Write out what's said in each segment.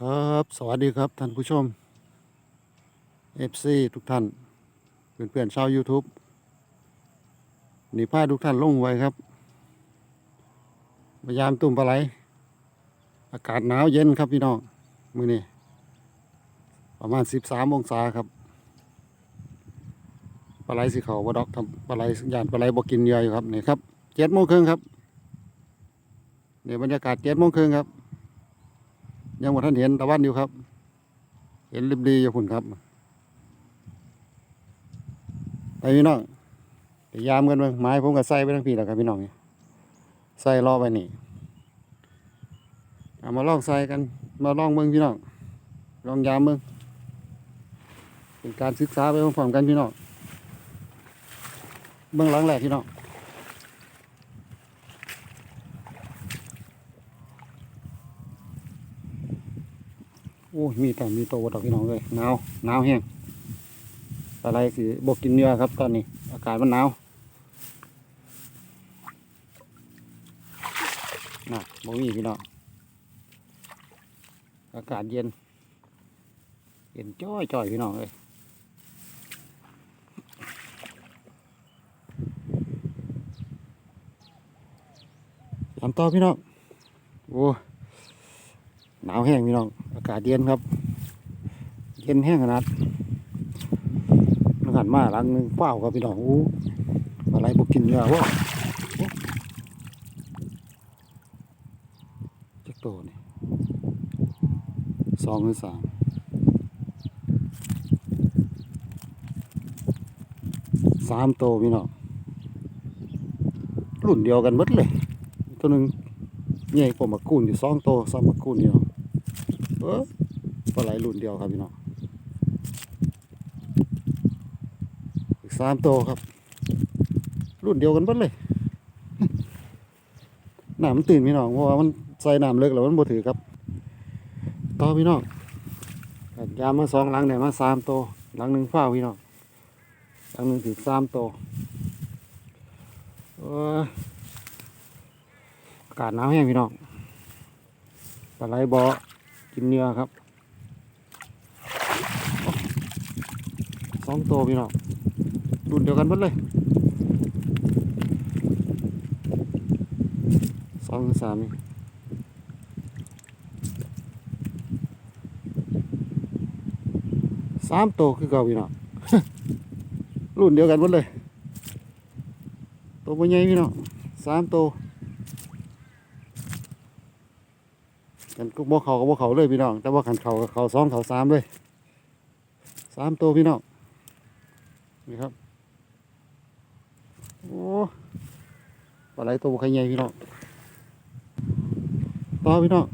ครับ สวัสดีครับท่านผู้ชม FC ทุกท่าน เพื่อนๆชาว YouTube นี่พาทุกท่านลงไว้ครับ พยายามตุ่มปลาไหล อากาศหนาวเย็นครับพี่น้อง มือนี้ประมาณ 13 องศาครับปลาไหลสิเขาวบดอกทำปลาไหลยานปลาไหลบกินเยื่ออยู่ครับนี่ครับ7โมงครึ่งครับเนี่บรรยากาศ7โมงครึ่งครับ ยังบ่าท่านเห็นตะวันอยู่ครับ เห็นริบดีอยู่พุ่นครับไปพี่น้องไปยามกันบิ่งไม้ผมก็ใส่ไปทั้งพี่แล้วครับพี่น้องนี่ใส่รอไปนี่เอามาลองใส่กัน มาลองเบิ่งพี่น้องลองยามเบิ่งเป็นการศึกษาไปพร้อมๆกันพี่น้องเบื้องหลังแรกพี่น้อง อ้มีแต่มีโตดอกพี่น้องเลยหนาวหนาวแห้งอะไรสิบกกินเนื้อครับ ตอนนี้ อากาศมันหนาวน่ะบ่มีพี่น้องอากาศเย็น เย็นจ้อยจ้อยพี่น้องเลยยามต่อพี่น้องโอ้ หนาวแห้งพี่น้อง อากาศเย็นครับ เย็นแห้งขนาดมันหันมาหลังหนึงเปล่าครับพี่น้องอู้อะไรบกินเนื้อวะจักโตนี่สองหรือสามสามโตพี่น้องรุ่นเดียวกันหมดเลย ตัวหนึ่งใหญ่กว่ามักกูนอยู่สองโตสามมักกูนเดียว เออปลาไหลรุ่นเดียวครับพี่น้องอีกสามตัวครับ รุ่นเดียวกันเบัดเลยน้ำมันตื่นพี่น้องเพราะว่ามันใส่น้ำเลิกแล้วมันบ่ถือครับต่อพี่น้องกัดยามมาสองหลังเนี่ยมาสามตัวหลังหนึ่งเฝ้าพี่น้องหลังหนึ่งถือสามตัวเอออากาศหนาวแห้งพี่น้องปลาไหลบ่อ กินเนื้อครับสองตัวพี่น้องรุ่นเดียวกันหมดเลยสองสามสามตัวคือเก่าพี่น้องรุ่นเดียวกันหมดเลยตัวใหญ่พี่น้องสามตัว กันก็บ่เขาก็บ่เขาเลยพี่น้อง แต่ว่าขันเขาก็เขาสองเขาสามเลยสามตัวพี่น้องนี่ครับโอ้ปลาไหลตัวบ่ใครใหญ่พี่น้องต่อพี่น้อง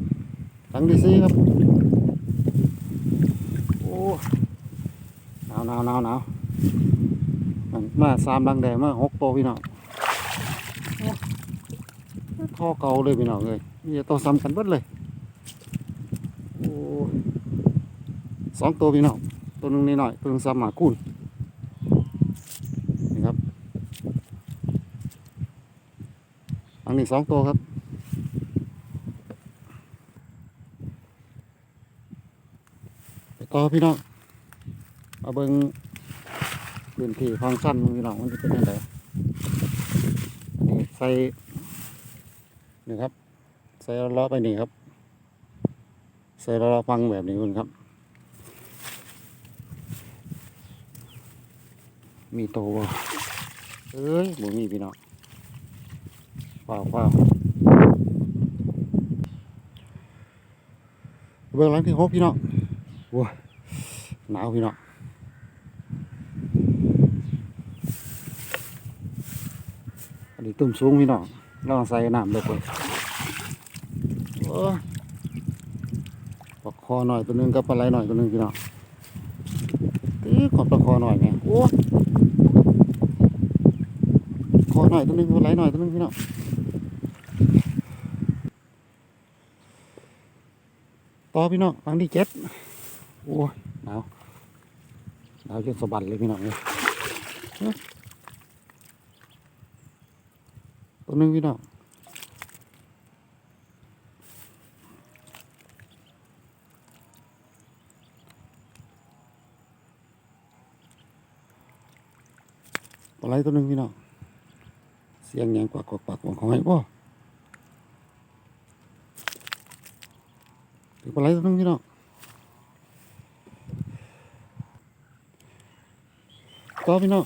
หลังดีซีครับโอ้หนาวหนาวหนาวหนาวมาสามดังแดงมาหกตัวพี่น้องท่อเก่าเลยพี่น้องเลยนี่จะตัวซ้ำกันเบิดเลย โอ้สองตัวพี่น้องตัวหนึ่งนิดหน่อยตัวหนึ่งสามหมาคูนนี่ครับอันนี้สองตัวครับต่อพี่น้องมาเบิ้งพื้นที่ฟังก์ชันของพี่น้องมันจะเป็นยังไงใส่นี่ครับ ใส่ล้อไปนี่ครับ ใส่เราฟังแบบนี้คุณครับ มีโตบ่เอ้ยบ่มีพี่น้องเปล่าเปล่าเบื้องหลังที่หกพี่น้องว้าหนาวพี่น้องอันนี้ตุ่มสูงพี่น้องลองใส่น้ำเลยคนโอ้ยปลาค อหน่อยตัวนึงกับปลาไหลหน่อยตัวนึงพี่น้องตีขอดปลาคอหน่อยไงโอ้คอหน่อยตัวนึงปลาไหลหน่อยตัวนึงพี่น้องต่อพี่น้องฟังที่เจ็ดโอ้ยหนาวหนาวจนสะบัดเลยพี่น้องเลยเอ้ยตัวนึงพี่น้อง ปลาไหลตัวหนึ่งพี่น้องเสียงยังกวักกวักกวักของไอ้บ่ถือปลาไหลตัวหนึ่งพี่น้องต่อพี่น้อง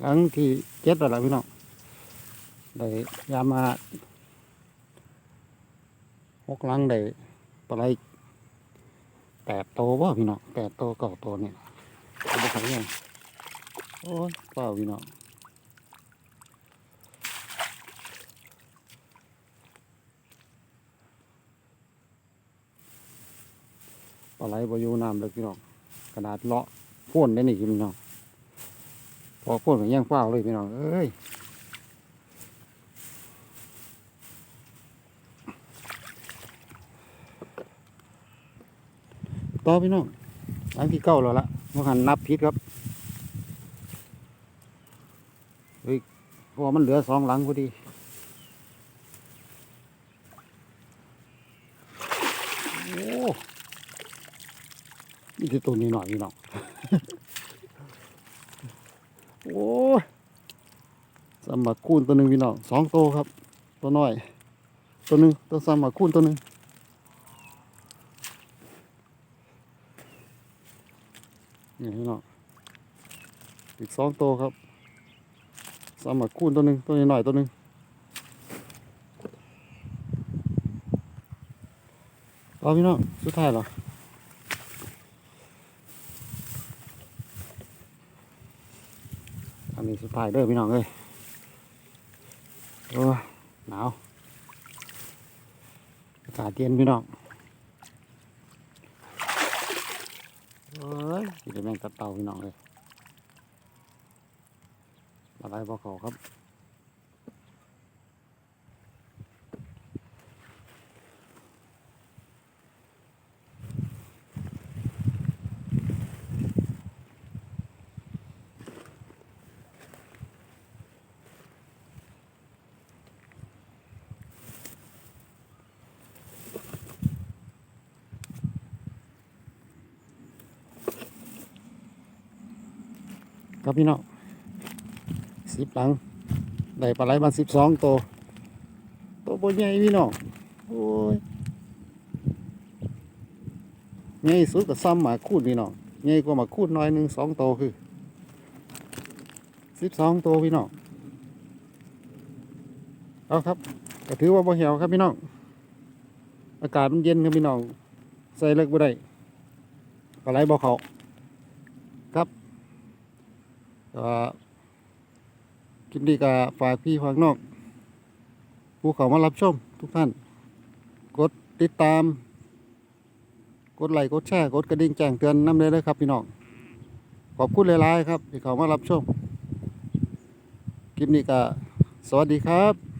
หลังที่เจ็ดแล้วล่ะพี่น้องได้ยามาหกหลังได้ปลาไหลแปดโตวบ่พี่น้องแปดโตวเก้าโตวเนี่ยเอาไปขายยัง โอ้ยเปล่าพี่น้องปลาไหลบอยู่น้ำเลยพี่น้องขนาดเลาะพ่นได้นี่พี่น้องพอพ่นก็ย่างเปล่าเลยพี่น้องเอ้ยต่อพี่น้องอันที่เก้าแล้วละมื่หันนับผิดครับ เพราะว่ามันเหลือสองหลังพอดีโอ้นี่คือตัวนี้หน่อยพี่น้องโอ้สมบักคูณตัวหนึ่งพี่น้องสองตัวครับ ตัวน้อย ตัวหนึ่งตัวสมบักคูณตัวหนึ่งนี่พี่น้องอีกสองตัวครับ สามหมักคูณตัวหนึ่งตัวนี้หน่อยตัวหนึ่งเอาพี่น้องสุดท้ายเหรออันนี้สุดท้ายเด้อพี่น้องเอ้ยโอ้หนาวอากาศเย็นพี่น้องเอ้ยสิได้แมงตัดเต่าพี่น้องเลย อะไรบ่เขาครับครับพี่น้อง สิบหลัง ได้ปลาไหลมาสิบสองตัวตัวบนใหญ่พี่น้องโอ้ยใหญ่สุดก็ซ้ำหมาคูดพี่น้องใหญ่กว่าหมาคูดน้อยหนึ่งสองตัวคือสิบสองตัวพี่น้องเอาครับก็ถือว่าบ่เหี่ยวครับพี่น้อง อากาศมันเย็นครับพี่น้อง ใส่เลิกบ่ได้ปลาไหลบ่เขาครับก็ คลิปนี้ก็ฝากพี่ฝากน้องผู้เขามารับชมทุกท่าน กดติดตาม กดไลค์กดแชร์กดกระดิ่งแจ้งเตือนน้ำเลยนะครับพี่น้องขอบคุณหลายๆครับที่เขามารับชมคลิปนี้ก็สวัสดีครับ